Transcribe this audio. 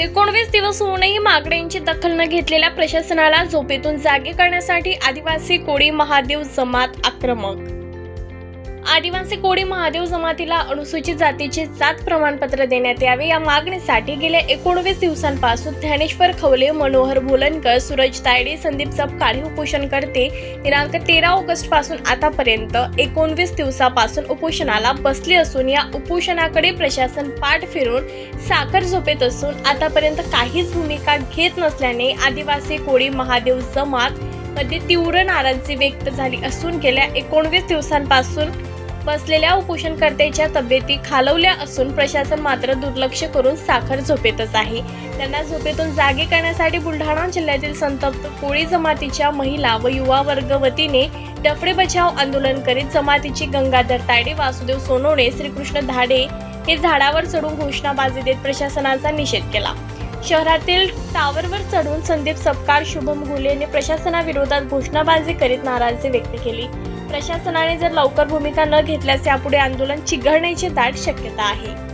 एकोणवीस दिवस होऊनही मागण्यांची दखल न घेतलेल्या प्रशासनाला झोपेतून जागे करण्यासाठी आदिवासी कोळी महादेव जमात आक्रमक आदिवासी कोळी महादेव जमातीला अनुसूचित जातीचे जात प्रमाणपत्र देण्यात यावे. या मागणीसाठी गेल्या एकोणवीस दिवसांपासून ज्ञानेश्वर खवले मनोहर भोलनकर सूरज तायडे संदीप सपकाळ हे उपोषण करते. दिनांक तेरा ऑगस्टपासून आतापर्यंत एकोणवीस दिवसापासून उपोषणाला बसले असून या उपोषणाकडे प्रशासन पाठ फिरून साखर झोपेत असून आतापर्यंत काहीच भूमिका घेत नसल्याने आदिवासी कोळी महादेव जमात मध्ये तीव्र नाराजी व्यक्त झाली असून गेल्या एकोणवीस दिवसांपासून बसलेल्या उपोषणकर्त्याच्या तब्येती खालवल्या असून प्रशासन मात्र दुर्लक्ष करून साखर झोपेतच आहे. त्यांना झोपेतून जागे करण्यासाठी बुलढाणा जिल्ह्यातील संतप्त कोळी जमातीच्या महिला व युवा वर्ग वतीने डफडे बचाव आंदोलन करीत जमातीची गंगाधर तायडे वासुदेव सोनवणे श्रीकृष्ण धाडे हे झाडावर चढून घोषणाबाजी देत प्रशासनाचा निषेध केला. शहरातील टावरवर चढून संदीप सपकाळ शुभम गुलेने प्रशासनाविरोधात घोषणाबाजी करीत नाराजी व्यक्त केली. प्रशासनाने जर लवकर भूमिका न घेतल्यास यापुढे आंदोलन चिघळण्याची दाट शक्यता आहे.